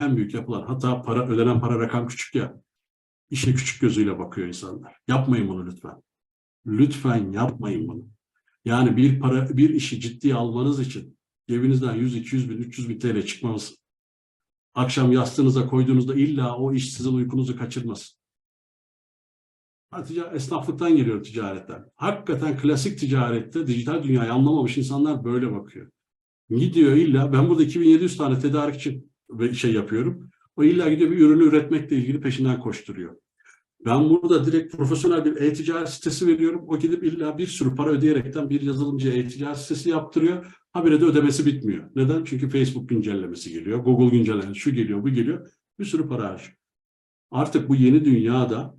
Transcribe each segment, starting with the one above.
en büyük yapılan hata para ödenen para rakam küçük ya. İşe küçük gözüyle bakıyor insanlar. Yapmayın bunu lütfen. Lütfen yapmayın bunu. Yani bir para bir işi ciddiye almanız için cebinizden 100, 200 bin, 300 bin TL çıkmaması. Akşam yastığınıza koyduğunuzda illa o iş sizin uykunuzu kaçırmasın. Tica- esnaflıktan geliyor ticaretten. Hakikaten klasik ticarette dijital dünyayı anlamamış insanlar böyle bakıyor. Gidiyor illa ben burada 2700 tane tedarikçi şey yapıyorum. O illa gidiyor bir ürünü üretmekle ilgili peşinden koşturuyor. Ben burada direkt profesyonel bir e-ticaret sitesi veriyorum. O gidip illa bir sürü para ödeyerekten bir yazılımcıya e-ticaret sitesi yaptırıyor. Habire de ödemesi bitmiyor. Neden? Çünkü Facebook güncellemesi geliyor. Google güncellemesi şu geliyor bu geliyor. Bir sürü para harcıyor. Artık bu yeni dünyada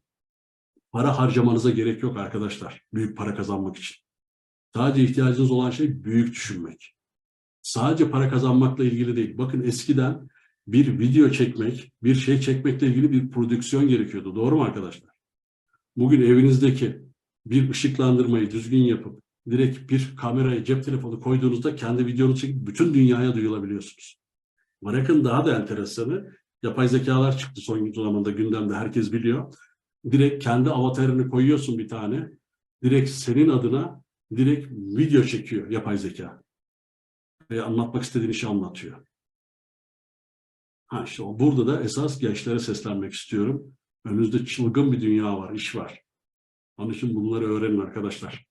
para harcamanıza gerek yok arkadaşlar. Büyük para kazanmak için. Sadece ihtiyacınız olan şey büyük düşünmek. Sadece para kazanmakla ilgili değil. Bakın eskiden bir video çekmek, bir şey çekmekle ilgili bir prodüksiyon gerekiyordu. Doğru mu arkadaşlar? Bugün evinizdeki bir ışıklandırmayı düzgün yapıp direkt bir kameraya cep telefonu koyduğunuzda kendi videonuzu çekip bütün dünyaya duyulabiliyorsunuz. Bırakın daha da enteresanı yapay zekalar çıktı son zamanda gündemde herkes biliyor. Direkt kendi avatarını koyuyorsun bir tane. Direkt senin adına direkt video çekiyor yapay zeka. Ve anlatmak istediğin işi anlatıyor. Ha işte burada da esas gençlere seslenmek istiyorum. Önünüzde çılgın bir dünya var, iş var. Onun için bunları öğrenin arkadaşlar.